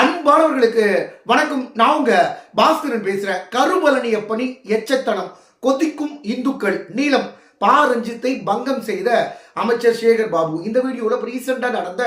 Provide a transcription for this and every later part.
அன்பானவர்களுக்கு வணக்கம். நான் உங்க பாஸ்கரன் பேசுறேன். கருபலனிய பணி எச்சத்தனம் கொதிக்கும் இந்துக்கள் நீளம் பா ரஞ்சித்தை பங்கம் செய்த அமைச்சர் சேகர் பாபு. இந்த வீடியோல ரீசெண்டா நடந்த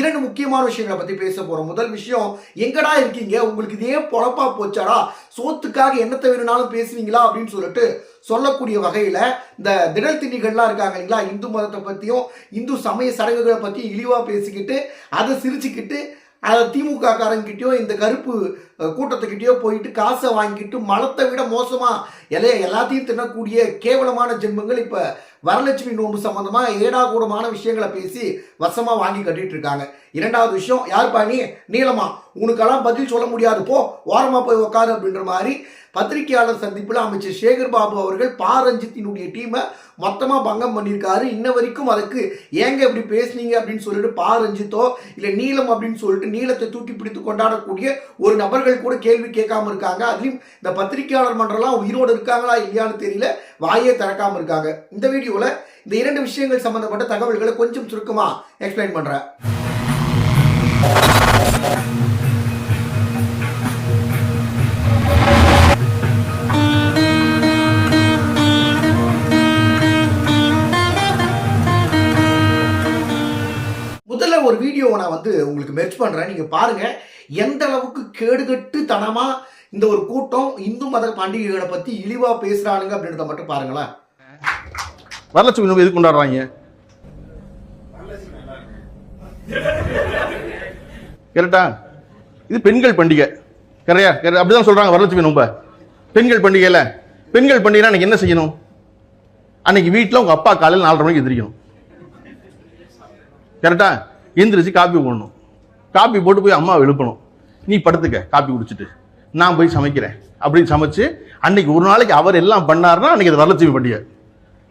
இரண்டு முக்கியமான விஷயங்களை பத்தி பேச போறோம். முதல் விஷயம் எங்கடா இருக்கீங்க? உங்களுக்கு இதே பொழப்பா போச்சாடா? சோத்துக்காக என்னத்தை வேணும்னாலும் பேசுவீங்களா? அப்படின்னு சொல்லிட்டு சொல்லக்கூடிய வகையில இந்த திடல் திணிகள்லாம் இருக்காங்க இல்லைங்களா? இந்து மதத்தை பத்தியும் இந்து சமய சடங்குகளை பத்தி இழிவா பேசிக்கிட்டு அதை சிரிச்சுக்கிட்டு அதை திமுக காரங்கிட்டயோ இந்த கருப்பு கூட்டத்துக்கிட்டயோ போயிட்டு காசை வாங்கிட்டு மலத்தை விட மோசமாக இலைய எல்லாத்தையும் தின்னக்கூடிய கேவலமான ஜென்மங்கள் இப்போ வரலட்சுமி நோன்பு சம்மந்தமாக ஏடாகூடமான விஷயங்களை பேசி வசமாக வாங்கி கட்டிட்டு இருக்காங்க. இரண்டாவது விஷயம் யார் நீ? நீளமா உனக்கெல்லாம் பதில் சொல்ல முடியாது. போ ஓரமாக போய் உக்காரு அப்படின்ற மாதிரி பத்திரிகையாளர் சந்திப்பில் அமைச்சர் சேகர் பாபு அவர்கள் பா ரஞ்சித்தினுடைய டீமை மொத்தமாக பங்கம் பண்ணியிருக்காரு. இன்ன வரைக்கும் அதுக்கு ஏங்க இப்படி பேசுனீங்க அப்படின்னு சொல்லிட்டு பா ரஞ்சித்தோ இல்லை நீளம் அப்படின்னு சொல்லிட்டு நீளத்தை தூக்கி பிடித்து கொண்டாடக்கூடிய ஒரு நபர்கள் கூட கேள்வி கேட்காம இருக்காங்க. அதுலேயும் இந்த பத்திரிகையாளர் மன்றம்லாம் உயிரோடு இருக்காங்களா இல்லையான்னு தெரியல. வாயே திறக்காம இருக்காங்க. இந்த வீடியோவில் இந்த இரண்டு விஷயங்கள் சம்பந்தப்பட்ட தகவல்களை கொஞ்சம் சுருக்கமா எக்ஸ்பிளைன் பண்றேன். ஒரு வீடியோவை நான் வந்து உங்களுக்கு மெர்ச் பண்ணுறேன் நீங்கள் பாருங்கள் எந்த அளவுக்கு கேடுகட்டு தனமா இந்த ஒரு கூட்டம் இந்து மத பண்டிகைகளை பத்தி இழிவா பேசுறானுங்க அப்படின்றத மட்டும் பாருங்களேன். வரலட்சுமி நோம்பு எதுக்கு கொண்டாடுறாங்க? கரெக்டா இது பெண்கள் பண்டிகை. கரையா கரெக்ட் அப்படிதான் சொல்றாங்க வரலட்சுமி நோம்ப. பெண்கள் பண்டிகைல பெண்கள் பண்டிகைனா அன்னைக்கு என்ன செய்யணும்? அன்னைக்கு வீட்டில் உங்க அப்பா காலையில் நாலரை மணிக்கு எந்திரிக்கணும். கரெக்டா எந்திரிச்சு காப்பி போடணும் காப்பி போட்டு போய் அம்மாவை எழுப்பணும். நீ படுத்துக்க காப்பி குடிச்சிட்டு. நான் போய் சமைக்கிறேன். அப்படின்னு சமைச்சு அன்னைக்கு ஒரு நாளைக்கு அவர் எல்லாம் பண்ணாருன்னா அன்னைக்கு அது வரலட்சுமி பண்டிகை.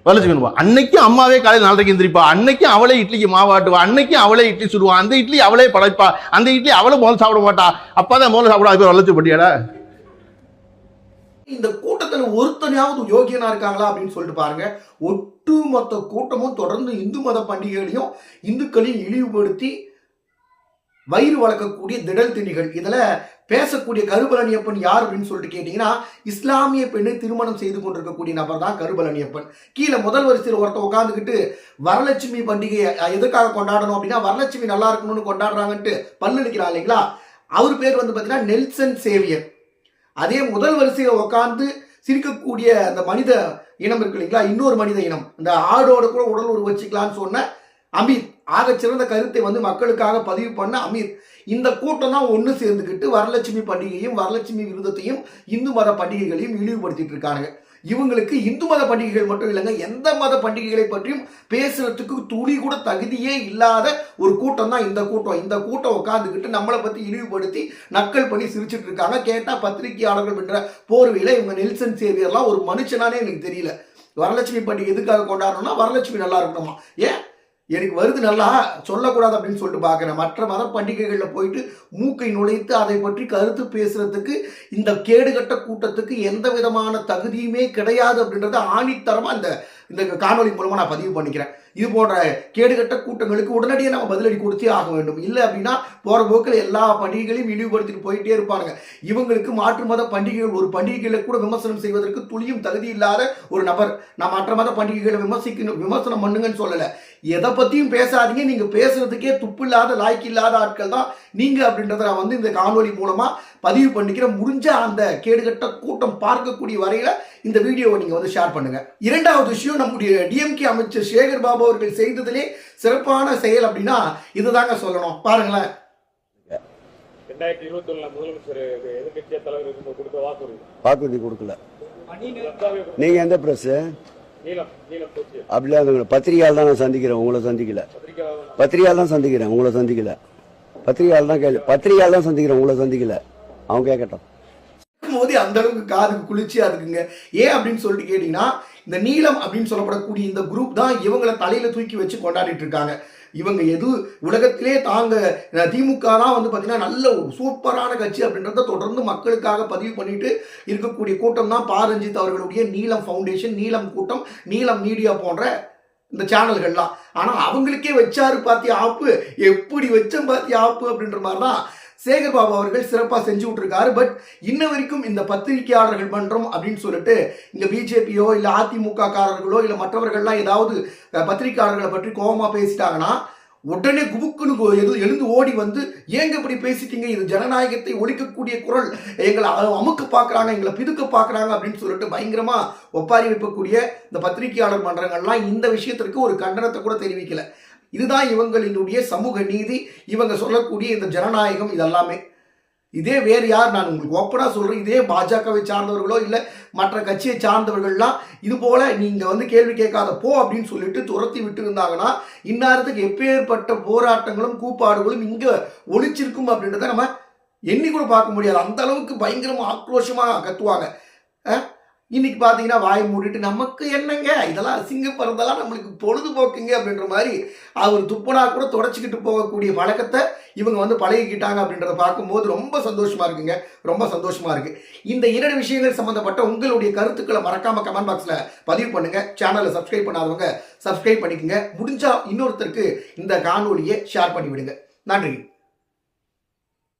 வரலட்சுமி பண்ணுவா அன்னைக்கும் அம்மாவே காலையில் நாளைக்கு எந்திரிப்பா. அன்னைக்கும் அவளே இட்லிக்கு மாவாட்டுவா அன்னைக்கும் அவளே இட்லி சுடுவா. அந்த இட்லி அவளே படைப்பா. அந்த இட்லி அவளே முதல்ல சாப்பிட மாட்டா. அப்பதான் முதல்ல சாப்பிட அது வரலட்சுமி பண்டிகைடா. இந்த கூட்டத்தில் ஒருத்தனையாவது யோகியனா இருக்காங்களா அப்படின்னு சொல்லிட்டு பாருங்க. ஒட்டுமொத்த கூட்டமும் தொடர்ந்து இந்து மத பண்டிகைகளையும் இந்துக்களையும் இழிவுபடுத்தி வயிறு வளர்க்கக்கூடிய திடல் திணிகள் இதில் பேசக்கூடிய கருபலனியப்பன் யார் அப்படின்னு சொல்லிட்டு கேட்டிங்கன்னா இஸ்லாமிய பெண்ணை திருமணம் செய்து கொண்டிருக்கக்கூடிய நபர் தான் கருபலனியப்பன் கீழே முதல் வரிசையில் ஒருத்த உட்காந்துக்கிட்டு வரலட்சுமி பண்டிகையை எதுக்காக கொண்டாடணும் அப்படின்னா வரலட்சுமி நல்லா இருக்கணும்னு கொண்டாடுறாங்கன்ட்டு பல்லளிக்கிறான் இல்லைங்களா? அவர் பேர் வந்து பார்த்தீங்கன்னா நெல்சன் சேவியர் அதே முதல் வரிசையில் உட்காந்து சிரிக்கக்கூடிய அந்த மனித இனம் இருக்கு இல்லைங்களா? இன்னொரு மனித இனம். இந்த ஆடோட கூட உடல் உருவ வச்சுக்கலாம்னு சொன்ன அமீர். ஆகச்சிறந்த கருத்தை வந்து மக்களுக்காக பதிவு பண்ண அமீர். இந்த கூட்டம் தான் ஒன்று சேர்ந்துக்கிட்டு வரலட்சுமி பண்டிகையும் வரலட்சுமி விருதத்தையும் இந்து மத பண்டிகைகளையும் இழிவுபடுத்திட்டு இருக்காங்க. இவங்களுக்கு இந்து மத பண்டிகைகள் மட்டும் இல்லைங்க எந்த மத பண்டிகைகளை பற்றியும் பேசுறதுக்கு துளி கூட தகுதியே இல்லாத ஒரு கூட்டம் தான் இந்த கூட்டம். இந்த கூட்டம் உட்காந்துக்கிட்டு நம்மளை பத்தி இழிவுபடுத்தி நக்கல் பண்ணி சிரிச்சுட்டு இருக்காங்க. கேட்டா பத்திரிகையாளர்கள் என்ற போர்வையில இவங்க நெல்சன் சேவியர்லாம் ஒரு மனுஷனானே எனக்கு தெரியல. வரலட்சுமி பண்டிகை எதுக்காக கொண்டாடணும்னா வரலட்சுமி நல்லா இருக்கணுமா? ஏன்? எனக்கு வருது நல்லா சொல்லக்கூடாது அப்படின்னு சொல்லிட்டு பார்க்குறேன். மற்ற மத பண்டிகைகளில் போயிட்டு மூக்கை நுழைத்து அதை பற்றி கருத்து பேசுறதுக்கு இந்த கேடுகட்ட கூட்டத்துக்கு எந்த விதமான தகுதியுமே கிடையாது அப்படின்றத ஆணித்தரமாக இந்த இந்த காணொலி மூலமாக நான் பதிவு பண்ணிக்கிறேன். இது போன்ற கேடுகட்ட கூட்டங்களுக்கு உடனடியாக நம்ம பதிலடி கொடுத்தே ஆக வேண்டும். இல்லை அப்படின்னா போகிற போக்கில் எல்லா பண்டிகைகளையும் இழிவுபடுத்திட்டு போயிட்டே இருப்பானுங்க. இவங்களுக்கு மாற்று மத பண்டிகைகள் ஒரு பண்டிகைகளை கூட விமர்சனம் செய்வதற்கு துளியும் தகுதி இல்லாத ஒரு நபர். நான் மற்ற மத பண்டிகைகளை விமர்சிக்கணும் விமர்சனம் பண்ணுங்கன்னு சொல்லலை. எதை பற்றியும் பேசாதீங்க. நீங்கள் பேசுறதுக்கே துப்பு இல்லாத லாய்க்கு இல்லாத ஆட்கள் தான் நீங்கள் அப்படின்றத நான் வந்து இந்த காணொளி மூலமாக பதிவு பண்ணிக்கிறேன் முடிஞ்ச அந்த கேடுகட்ட கூட்டம் பார்க்கக்கூடிய வரையில் இந்த வீடியோவை நீங்கள் வந்து ஷேர் பண்ணுங்க. இரண்டாவது விஷயம் நம்முடைய டிஎம்கே அமைச்சர் சேகர் பாபு அவர்கள் செய்ததிலே சிறப்பான செயல் அப்படின்னா இதுதாங்க சொல்லணும். பாருங்களேன். ரெண்டாயிரத்தி இருபத்தி ஒண்ணுல முதலமைச்சர் எதிர்கட்சிய தலைவர் கொடுத்த வாக்குறுதி. வாக்குறுதி கொடுக்கல. நீங்க எந்த பிரஸ் நீளம் நீளம் எதுவும் இல்ல. பத்திரிகையால் தான் நான் சந்திக்கிறேன். உங்களை சந்திக்கல. பத்திரிகையால் தான் சந்திக்கிறேன். உங்களை சந்திக்கல. பத்திரிகையால் தான் கேள்வி பத்திரிகையால் தான் சந்திக்கிறேன். உங்களை சந்திக்கல. அவன் கேட்கட்டும். போது அந்த அளவுக்கு காதுக்கு குளிர்ச்சி அதுக்குங்க ஏன் அப்படின்னு சொல்லிட்டு கேட்டீங்கன்னா இந்த நீலம் அப்படின்னு சொல்லப்படக்கூடிய இந்த குரூப் தான் இவங்களை தலையில தூக்கி வச்சு கொண்டாடிட்டு இருக்காங்க. இவங்க எது உலகத்திலே தாங்க திமுக தான் வந்து பார்த்தீங்கன்னா நல்ல ஒரு சூப்பரான கட்சி அப்படின்றத தொடர்ந்து மக்களுக்காக பதிவு பண்ணிட்டு இருக்கக்கூடிய கூட்டம் தான் பாரஞ்சித் அவர்களுடைய நீலம் ஃபவுண்டேஷன் நீலம் கூட்டம் நீலம் மீடியா போன்ற இந்த சேனல்கள்லாம் ஆனால் அவங்களுக்கே வச்சாரு பாத்தி ஆப்பு? எப்படி வச்சம் பாத்தி ஆப்பு அப்படின்ற மாதிரி தான் சேகர் பாபு அவர்கள் சிறப்பாக செஞ்சு விட்டுருக்காரு. பட் இன்ன வரைக்கும் இந்த பத்திரிகையாளர்கள் மன்றம் அப்படின்னு சொல்லிட்டு இந்த பிஜேபியோ இல்லை அதிமுக காரர்களோ இல்லை மற்றவர்கள்லாம் ஏதாவது பத்திரிகையாளர்களை பற்றி கோபமாக பேசிட்டாங்கன்னா உடனே குபுக்குன்னு எது எழுந்து ஓடி வந்து ஏங்க இப்படி பேசிட்டீங்க? இது ஜனநாயகத்தை ஒழிக்கக்கூடிய குரல். எங்களை அமுக்க பார்க்குறாங்க எங்களை பிதுக்க பார்க்குறாங்க அப்படின்னு சொல்லிட்டு பயங்கரமாக ஒப்பாரி வைக்கக்கூடிய இந்த பத்திரிகையாளர் மன்றங்கள்லாம் இந்த விஷயத்திற்கு ஒரு கண்டனத்தை கூட தெரிவிக்கலை. இதுதான் இவங்களினுடைய சமூக நீதி. இவங்க சொல்லக்கூடிய இந்த ஜனநாயகம் இதெல்லாமே. இதே வேறு யார்? நான் உங்களுக்கு ஓப்பனாக சொல்கிறேன் இதே பாஜகவை சார்ந்தவர்களோ இல்லை மற்ற கட்சியை சார்ந்தவர்கள்லாம் இது போல் நீங்கள் வந்து கேள்வி கேட்காத போ அப்படின்னு சொல்லிட்டு துரத்தி விட்டு இருந்தாங்கன்னா இந்நேரத்துக்கு எப்பேற்பட்ட போராட்டங்களும் கூப்பாடுகளும் இங்கே ஒழிச்சிருக்கும் அப்படின்றத நம்ம எண்ணி கூட பார்க்க முடியாது. அந்த அளவுக்கு பயங்கரமாக ஆக்ரோஷமாக கத்துவாங்க. ஆ இன்னைக்கு பார்த்தீங்கன்னா வாய் மூடிட்டு நமக்கு என்னங்க? இதெல்லாம் அசிங்கப்படுறதெல்லாம் நம்மளுக்கு பொழுதுபோக்குங்க அப்படின்ற மாதிரி அவர் துப்புனா கூட தொடச்சிக்கிட்டு போகக்கூடிய பழக்கத்தை இவங்க வந்து பழகிக்கிட்டாங்க அப்படின்றத பார்க்கும்போது ரொம்ப சந்தோஷமா இருக்குங்க. ரொம்ப சந்தோஷமா இருக்கு. இந்த இரண்டு விஷயங்கள் சம்பந்தப்பட்ட உங்களுடைய கருத்துக்களை மறக்காம கமெண்ட் பாக்ஸில் பதிவு பண்ணுங்க. சேனலை சப்ஸ்கிரைப் பண்ணாதவங்க சப்ஸ்கிரைப் பண்ணிக்கங்க. முடிஞ்சா இன்னொருத்தருக்கு இந்த காணொலியை ஷேர் பண்ணி விடுங்க நன்றி.